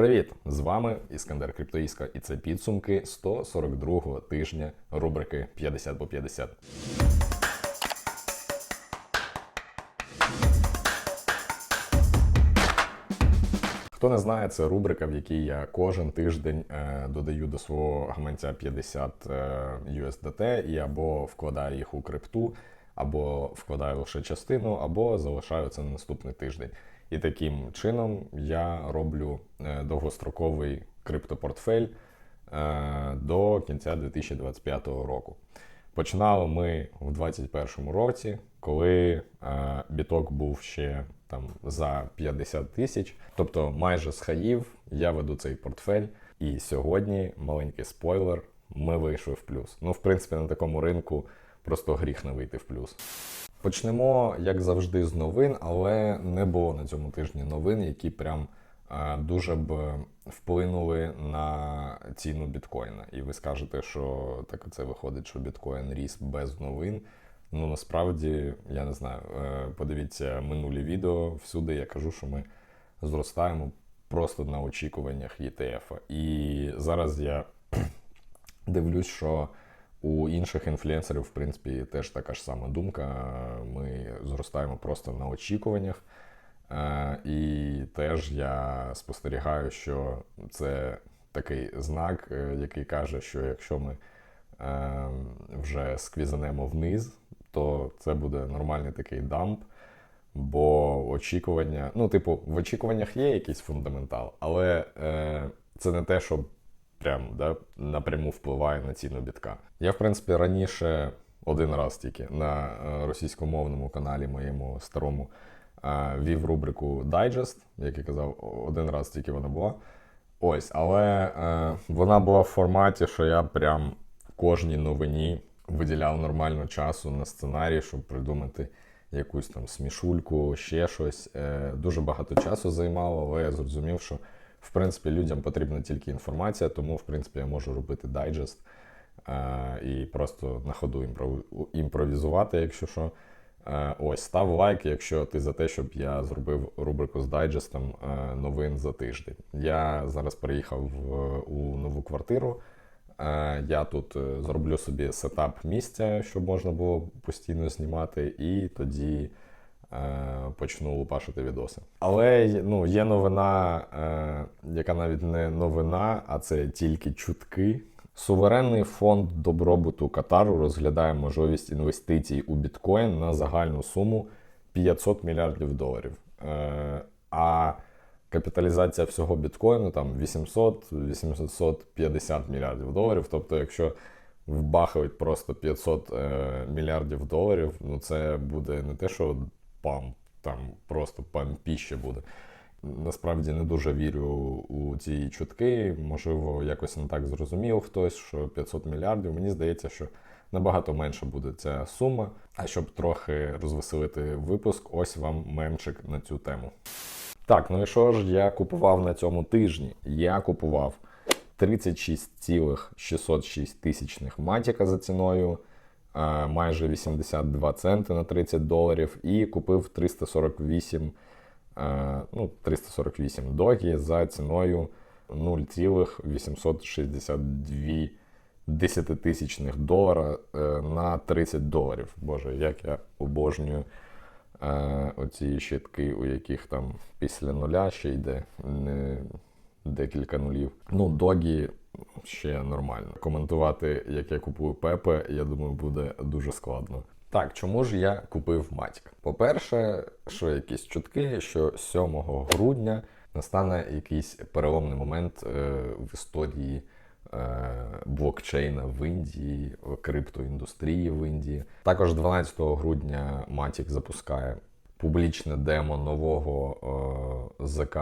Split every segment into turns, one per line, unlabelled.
Привіт! З вами Іскандер Криптоїска, і це підсумки 142-го тижня рубрики 50 по 50. Хто не знає, це рубрика, в якій я кожен тиждень е, додаю до свого гаманця 50 е, USDT і або вкладаю їх у крипту, або вкладаю лише частину, або залишаю це на наступний тиждень. І таким чином я роблю е, довгостроковий криптопортфель е, до кінця 2025 року. Починали ми в 2021 році, коли е, біток був ще там за 50 тисяч. Тобто майже з хаїв я веду цей портфель. І сьогодні маленький спойлер. Ми вийшли в плюс. Ну, в принципі, на такому ринку просто гріх не вийти в плюс. Почнемо, як завжди, з новин, але не було на цьому тижні новин, які прям е, дуже б вплинули на ціну біткоїна. І ви скажете, що так це виходить, що біткоін ріс без новин. Ну насправді я не знаю. Е, Подивіться минулі відео. Всюди я кажу, що ми зростаємо просто на очікуваннях ETF. І зараз я дивлюсь, що у інших інфлюенсерів, в принципі, теж така ж сама думка. Ми зростаємо просто на очікуваннях. Е, І теж я спостерігаю, що це такий знак, е, який каже, що якщо ми е, вже сквізанемо вниз, то це буде нормальний такий дамп. Бо очікування, ну, типу, в очікуваннях є якийсь фундаментал, але е, це не те, що прям да, напряму впливає на ціну бітка. Я, в принципі, раніше один раз тільки на е, російськомовному каналі моєму старому е, вів рубрику Digest, як я казав, один раз тільки вона була. Ось, але е, вона була в форматі, що я прям кожній новині виділяв нормально часу на сценарій, щоб придумати якусь там смішульку, ще щось. Е, дуже багато часу займало, але я зрозумів, що в принципі людям потрібна тільки інформація, тому в принципі я можу робити дайджест е, і просто на ходу імпров... імпровізувати, якщо що. Е, ось, став лайк, якщо ти за те, щоб я зробив рубрику з дайджестом е, новин за тиждень. Я зараз переїхав в, у нову квартиру. Е, Я тут е, зроблю собі сетап місця, щоб можна було постійно знімати, і тоді почну лупашити відоси. Але ну, є новина, е, яка навіть не новина, а це тільки чутки. Суверенний фонд добробуту Катару розглядає можливість інвестицій у біткоін на загальну суму 500 мільярдів доларів. Е, А капіталізація всього біткоїну там 800-850 мільярдів доларів. Тобто, якщо вбахають просто 500 е, мільярдів доларів, ну це буде не те, що пам, там просто пампіще буде. Насправді не дуже вірю у ці чутки. Можливо, якось не так зрозумів хтось, що 500 мільярдів. Мені здається, що набагато менше буде ця сума. А щоб трохи розвеселити випуск, ось вам мемчик на цю тему. Так, ну і що ж я купував на цьому тижні? Я купував 36,606 тисячних матіка за ціною, майже 82 центи на 30 доларів, і купив 348, е, ну, 348 догі за ціною 0,862 десятитисячних долара е, на 30 доларів. Боже, як я обожнюю е, оці щитки, у яких там після нуля ще йде декілька нулів. Ну, догі ще нормально. Коментувати, як я купую Пепе, я думаю, буде дуже складно. Так, чому ж я купив Матік? По-перше, що якісь чутки, що 7 грудня настане якийсь переломний момент е, в історії е, блокчейна в Індії, криптоіндустрії в Індії. Також 12 грудня Матік запускає публічне демо нового е, ЗК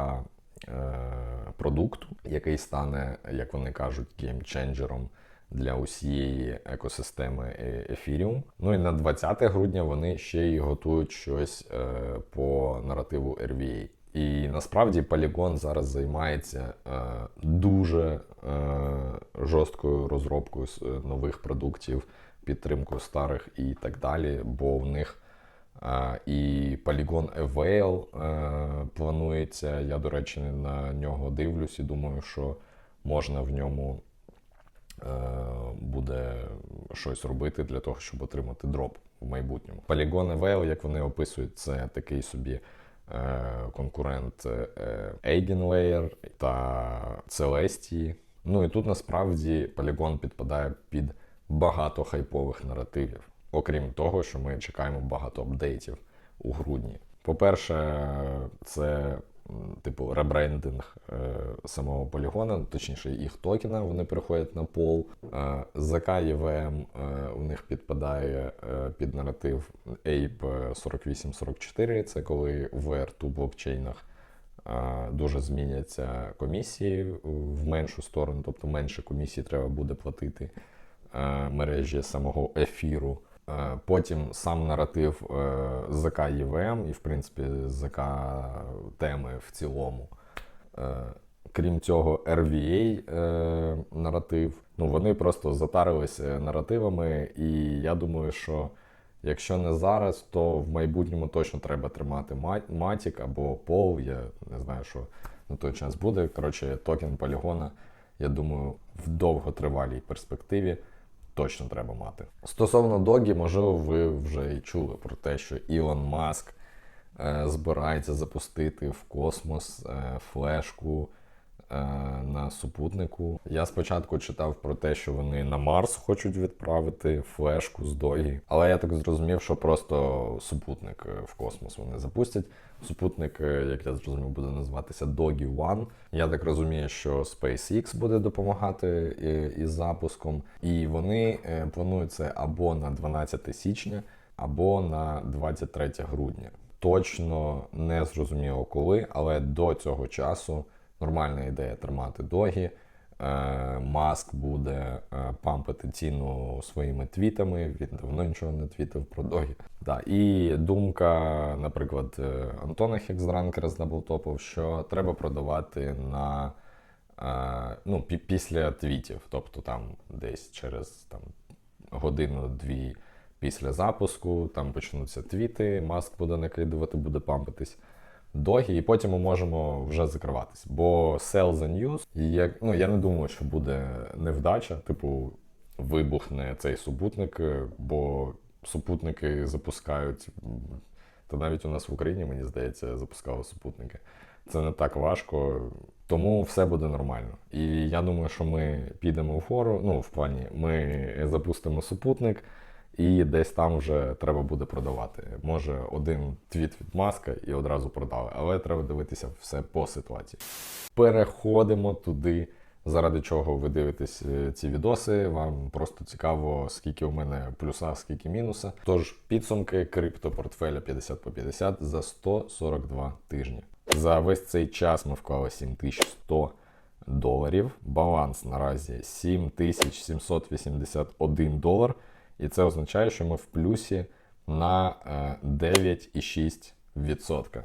продукту, який стане, як вони кажуть, геймченджером для усієї екосистеми е- Ethereum. Ну і на 20 грудня вони ще й готують щось е, по наративу RVA. І насправді Polygon зараз займається е, дуже е, жорсткою розробкою нових продуктів, підтримкою старих і так далі, бо в них І Polygon Avail е, планується. Я, до речі, на нього дивлюсь і думаю, що можна в ньому е, буде щось робити для того, щоб отримати дроп в майбутньому. Polygon Avail, як вони описують, це такий собі е, конкурент Alienware та Celestia. Ну і тут насправді Polygon підпадає під багато хайпових наративів. Окрім того, що ми чекаємо багато апдейтів у грудні. По-перше, це типу ребрендинг е, самого полігона, точніше їх токена, вони переходять на пол. Е, ЗК ЄВМ е, у них підпадає під наратив APE 4844, це коли в R2 блокчейнах дуже зміняться комісії в меншу сторону, тобто менше комісій треба буде платити мережі самого ефіру. Е, Потім сам наратив е, ЗК ЄВМ і, в принципі, ЗК теми в цілому. Е, Крім цього, RVA наратив. Ну, вони просто затарилися наративами, і я думаю, що якщо не зараз, то в майбутньому точно треба тримати Matic або Пол. Я не знаю, що на той час буде. Коротше, токен полігона, я думаю, в довготривалій перспективі точно треба мати. Стосовно Догі, можливо, ви вже і чули про те, що Ілон Маск е, збирається запустити в космос е, флешку на супутнику. Я спочатку читав про те, що вони на Марс хочуть відправити флешку з Догі, але я так зрозумів, що просто супутник е, в космос вони запустять. Супутник, е, як я зрозумів, буде називатися Dogi One. Я так розумію, що SpaceX буде допомагати е, із запуском, і вони е, планують це або на 12 січня, або на 23 грудня. Точно не зрозуміло коли, але до цього часу нормальна ідея тримати догі. Е, Маск буде е, пампити ціну своїми твітами. Він давно нічого не твітив про догі. Да. І думка, наприклад, е, Антона Хексдранкера з Даблтопов, що треба продавати на ну, після твітів, тобто там десь через там, годину-дві після запуску, там почнуться твіти, маск буде накидувати, буде пампитись. Догі, і потім ми можемо вже закриватись. Бо sell the news, як, ну, я не думаю, що буде невдача, типу, вибухне цей супутник, е, бо супутники запускають. Та навіть у нас в Україні, мені здається, запускали супутники. Це не так важко, тому все буде нормально. І я думаю, що ми підемо у фору. Ну, в плані, ми запустимо супутник, і десь там вже треба буде продавати. Може, один твіт від маска і одразу продали, але треба дивитися все по ситуації. Переходимо туди, заради чого ви дивитесь е, ці відоси. Вам просто цікаво, скільки у мене плюса, скільки мінуса. Тож підсумки криптопортфеля 50 по 50 за 142 тижні. За весь цей час ми вклали 7100 доларів. Баланс наразі 7781 долар. І це означає, що ми в плюсі на е, 9,6%.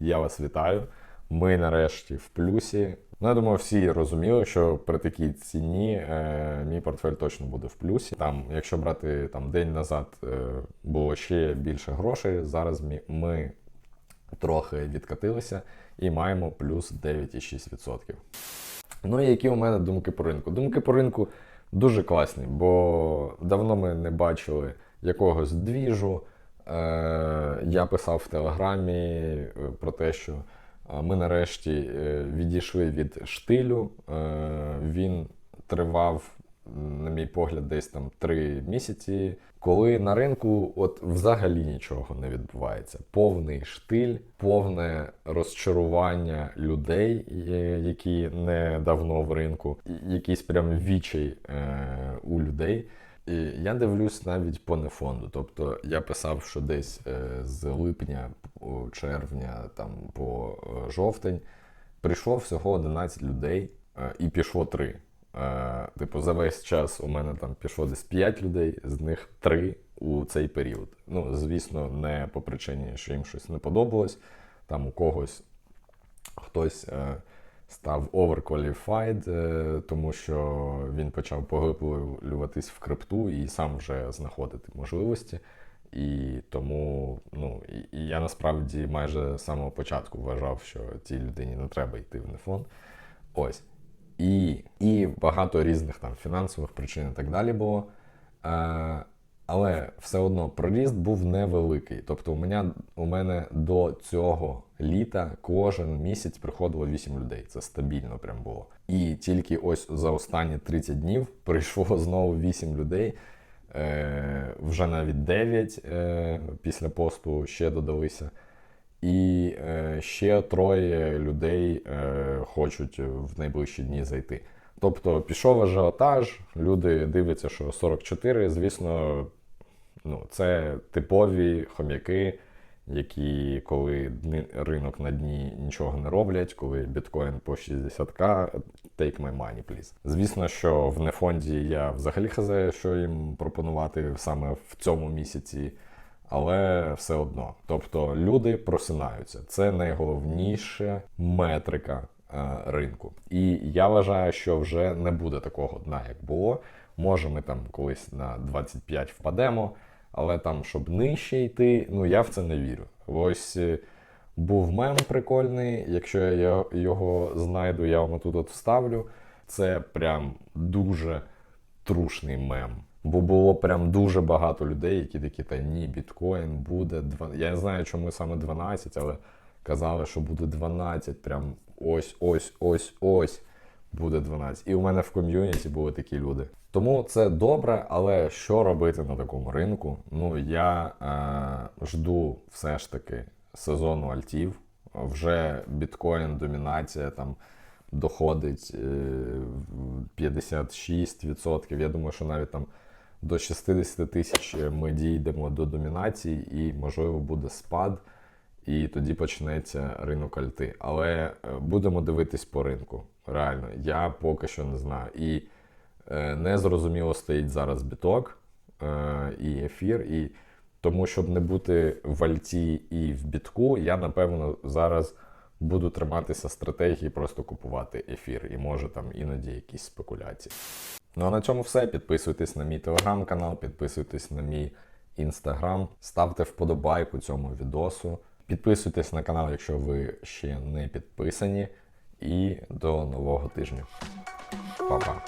Я вас вітаю. Ми нарешті в плюсі. Ну, я думаю, всі розуміли, що при такій ціні е, мій портфель точно буде в плюсі. Там, якщо брати там день назад, е, було ще більше грошей. Зараз ми, ми трохи відкатилися і маємо плюс 9,6%. Ну і які у мене думки по ринку? Думки по ринку дуже класні, бо давно ми не бачили якогось двіжу. Е, я писав в Телеграмі е, про те, що е, ми нарешті відійшли від штилю. Він тривав, на мій погляд, десь там три місяці, коли на ринку от взагалі нічого не відбувається. Повний штиль, повне розчарування людей, е, які не давно в ринку, якийсь прям відчай е, у людей. І я дивлюсь навіть по нефонду. Тобто я писав, що десь е, з липня, червня, там по жовтень прийшло всього 11 людей і пішло 3. Е, Типу, за весь час у мене там пішло десь 5 людей, з них 3 у цей період. Ну, звісно, не по причині, що їм щось не подобалось. Там у когось хтось е, став overqualified, е, тому що він почав поглиблюватись в крипту і сам вже знаходити можливості. І тому ну, і, і я насправді майже з самого початку вважав, що цій людині не треба йти в нефон. Ось. І, і багато різних там фінансових причин і так далі було. Е, але все одно проріст був невеликий. Тобто, у мене, у мене до цього літа кожен місяць приходило 8 людей. Це стабільно прям було. І тільки ось за останні 30 днів прийшло знову 8 людей. Е, вже навіть 9 е, після посту ще додалися. І е, ще троє людей е, хочуть в найближчі дні зайти. Тобто пішов ажіотаж, люди дивляться, що 44, звісно, ну, це типові хом'яки, які, коли дни- ринок на дні нічого не роблять, коли біткоін по 60к, take my money, please. Звісно, що в нефонді я взагалі хазаю, що їм пропонувати саме в цьому місяці але все одно. Тобто люди просинаються. Це найголовніша метрика е, ринку. І я вважаю, що вже не буде такого дна, як було. Може, ми там колись на 25 впадемо, але там, щоб нижче йти, ну я в це не вірю. Ось е, був мем прикольний. Якщо я його- знайду, я вам тут от вставлю. Це прям дуже трушний мем. Бо було прям дуже багато людей, які такі, та ні, біткоін буде 12. Я не знаю, чому саме 12, але казали, що буде 12. Прям ось, ось, ось, ось буде 12. І у мене в ком'юніті були такі люди. Тому це добре, але що робити на такому ринку? Ну, я е, жду все ж таки сезону альтів. Вже біткоін домінація там доходить е, в 56%. Я думаю, що навіть там до 60 тисяч ми дійдемо до домінації, і можливо буде спад, і тоді почнеться ринок альти. Але е, будемо дивитись по ринку. Реально, я поки що не знаю. І е, не зрозуміло стоїть зараз біток е, і ефір. І тому, щоб не бути в альті і в бітку, я напевно зараз буду триматися стратегії, просто купувати ефір. І може там іноді якісь спекуляції. Ну а на цьому все. Підписуйтесь на мій телеграм-канал, підписуйтесь на мій інстаграм, ставте вподобайку цьому відосу. Підписуйтесь на канал, якщо ви ще не підписані. І до нового тижня. Па-па.